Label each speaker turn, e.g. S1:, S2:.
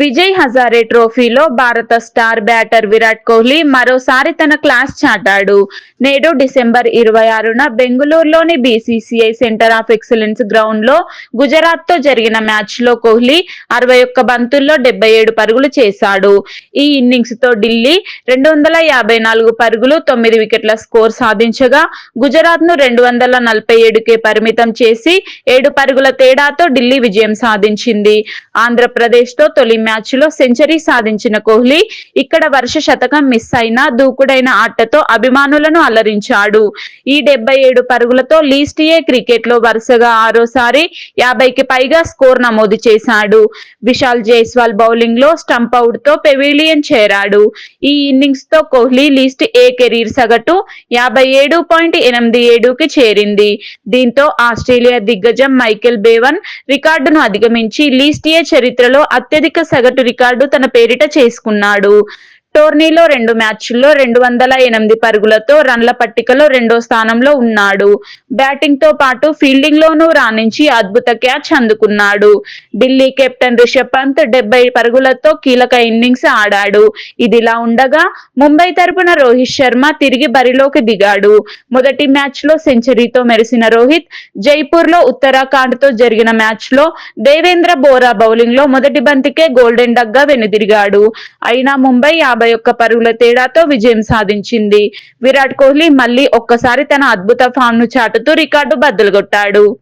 S1: విజయ్ హజారే ట్రోఫీలో భారత star batter Virat Kohli మరోసారి తన క్లాస్ చాటాడు. నేడు డిసెంబర్ ఇరవై ఆరున బెంగళూరులోని బీసీసీఐ సెంటర్ ఆఫ్ ఎక్సలెన్స్ గ్రౌండ్లో గుజరాత్తో జరిగిన మ్యాచ్లో కోహ్లీ అరవై ఒక్క బంతుల్లో డెబ్బై ఏడు పరుగులు చేశాడు. ఈ ఇన్నింగ్స్తో ఢిల్లీ రెండు వందల యాభై నాలుగు పరుగులు తొమ్మిది వికెట్ల స్కోర్ సాధించగా గుజరాత్ను రెండు వందల నలభై ఏడుకే పరిమితం చేసి ఏడు పరుగుల తేడాతో ఢిల్లీ విజయం సాధించింది. ఆంధ్రప్రదేశ్తో తొలి మ్యాచ్లో సెంచరీ సాధించిన కోహ్లీ ఇక్కడ వర్ష శతకం మిస్ అయిన దూకుడైన ఆటతో అభిమానులను అలరించాడు. ఈ డెబ్బై ఏడు పరుగులతో లీస్ట్ ఏ క్రికెట్లో వరుసగా ఆరోసారి యాభైకి పైగా స్కోర్ నమోదు చేశాడు. విశాల్ జైస్వాల్ బౌలింగ్లో స్టంప్ అవుట్తో పెవిలియన్ చేరాడు. ఈ ఇన్నింగ్స్తో కోహ్లీ లీస్ట్ ఏ కెరీర్ సగటు యాభై ఏడు పాయింట్ ఎనిమిది ఏడుకి చేరింది. దీంతో ఆస్ట్రేలియా దిగ్గజం మైకెల్ బేవన్ రికార్డును అధిగమించి లీస్ట్ ఏ చరిత్రలో అత్యధిక సగటు రికార్డు తన పేరిట చేసుకున్నాడు. టోర్నీలో రెండు మ్యాచ్ల్లో రెండు వందల ఎనిమిది పరుగులతో రన్ల పట్టికలో రెండో స్థానంలో ఉన్నాడు. బ్యాటింగ్తో పాటు ఫీల్డింగ్ లోనూ రాణించి అద్భుత క్యాచ్ అందుకున్నాడు. ఢిల్లీ కెప్టెన్ రిషబ్ పంత్ డెబ్బై పరుగులతో కీలక ఇన్నింగ్స్ ఆడాడు. ఇదిలా ఉండగా ముంబై తరపున రోహిత్ శర్మ తిరిగి బరిలోకి దిగాడు. మొదటి మ్యాచ్లో సెంచరీతో మెరిసిన రోహిత్ జైపూర్లో ఉత్తరాఖండ్తో జరిగిన మ్యాచ్లో దేవేంద్ర బోరా బౌలింగ్లో మొదటి బంతికే గోల్డెన్ డగ్గా వెనుదిరిగాడు. అయినా ముంబై యాభై ఒక్క పరుగుల తేడాతో విజయం సాధించింది. విరాట్ కోహ్లీ మళ్ళీ ఒక్కసారి తన అద్భుత ఫామ్ను చాటుతూ రికార్డు బద్దలుగొట్టాడు